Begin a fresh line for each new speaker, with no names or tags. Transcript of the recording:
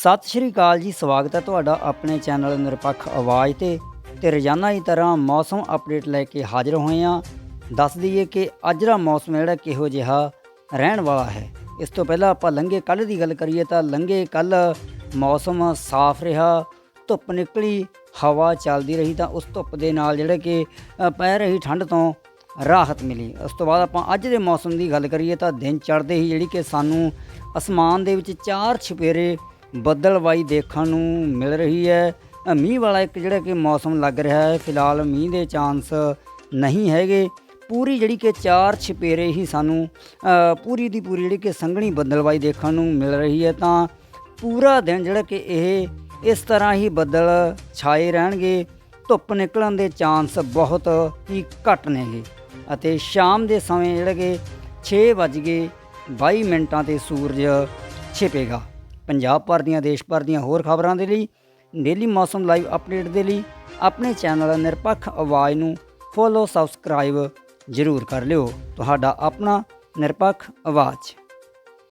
ਸਤਿ ਸ਼੍ਰੀ ਅਕਾਲ ਜੀ, ਸਵਾਗਤ ਹੈ ਤੁਹਾਡਾ ਆਪਣੇ ਚੈਨਲ ਨਿਰਪੱਖ ਆਵਾਜ਼ ਤੇ ਤੇ ਰੋਜ਼ਾਨਾ ਦੀ ਤਰ੍ਹਾਂ ਮੌਸਮ ਅਪਡੇਟ ਲੈ ਕੇ ਹਾਜ਼ਰ ਹੋਏ ਹਾਂ। ਦੱਸ ਦਈਏ ਕਿ ਅੱਜ ਦਾ ਮੌਸਮ ਜਿਹੜਾ ਕਿਹੋ ਜਿਹਾ ਰਹਿਣ ਵਾਲਾ ਹੈ। ਇਸ ਤੋਂ ਪਹਿਲਾਂ ਆਪਾਂ ਲੰਘੇ ਕੱਲ ਦੀ ਗੱਲ ਕਰੀਏ ਤਾਂ ਲੰਘੇ ਕੱਲ ਮੌਸਮ ਸਾਫ਼ ਰਿਹਾ, ਧੁੱਪ ਨਿਕਲੀ, ਹਵਾ ਚੱਲਦੀ ਰਹੀ ਤਾਂ ਉਸ ਧੁੱਪ ਦੇ ਨਾਲ ਜਿਹੜਾ ਕਿ ਪੈ ਰਹੀ ਠੰਡ ਤੋਂ ਰਾਹਤ ਮਿਲੀ। ਉਸ ਤੋਂ ਬਾਅਦ ਆਪਾਂ ਅੱਜ ਦੇ ਮੌਸਮ ਦੀ ਗੱਲ ਕਰੀਏ ਤਾਂ ਦਿਨ ਚੜ੍ਹਦੇ ਹੀ ਜਿਹੜੀ ਕਿ ਸਾਨੂੰ ਅਸਮਾਨ ਦੇ ਵਿੱਚ ਚਾਰ ਛਪੇਰੇ ਬੱਦਲਵਾਈ ਦੇਖਣ ਨੂੰ ਮਿਲ ਰਹੀ ਹੈ। ਮੀਂਹ ਵਾਲਾ ਇੱਕ ਜਿਹੜਾ ਕਿ ਮੌਸਮ ਲੱਗ ਰਿਹਾ ਹੈ, ਫਿਲਹਾਲ ਮੀਂਹ ਦੇ ਚਾਂਸ ਨਹੀਂ ਹੈਗੇ। ਪੂਰੀ ਜਿਹੜੀ ਕਿ ਚਾਰ ਛਪੇਰੇ ਹੀ ਸਾਨੂੰ ਪੂਰੀ ਦੀ ਪੂਰੀ ਜਿਹੜੀ ਕਿ ਸੰਘਣੀ ਬੱਦਲਵਾਈ ਦੇਖਣ ਨੂੰ ਮਿਲ ਰਹੀ ਹੈ ਤਾਂ ਪੂਰਾ ਦਿਨ ਜਿਹੜਾ ਕਿ ਇਹ, ਇਸ ਤਰ੍ਹਾਂ ਹੀ ਬੱਦਲ ਛਾਏ ਰਹਿਣਗੇ। ਧੁੱਪ ਨਿਕਲਣ ਦੇ ਚਾਂਸ ਬਹੁਤ ਹੀ ਘੱਟ ਨੇਗੇ। ਅਤੇ ਸ਼ਾਮ ਦੇ ਸਮੇਂ ਜਿਹੜਾ ਕਿ 6 ਵੱਜ ਕੇ 22 ਮਿੰਟਾਂ ਤੇ ਸੂਰਜ ਛਿਪੇਗਾ। ਪੰਜਾਬ ਭਰ ਦੀਆਂ, ਦੇਸ਼ ਭਰ ਦੀਆਂ ਹੋਰ ਖਬਰਾਂ ਦੇ ਲਈ ਡੇਲੀ ਮੌਸਮ ਲਾਈਵ ਅਪਡੇਟ ਦੇ ਲਈ ਆਪਣੇ ਚੈਨਲ ਨਿਰਪੱਖ ਆਵਾਜ਼ ਨੂੰ ਫੋਲੋ ਸਬਸਕ੍ਰਾਈਬ ਜ਼ਰੂਰ ਕਰ ਲਿਓ। ਤੁਹਾਡਾ ਆਪਣਾ ਨਿਰਪੱਖ ਆਵਾਜ਼।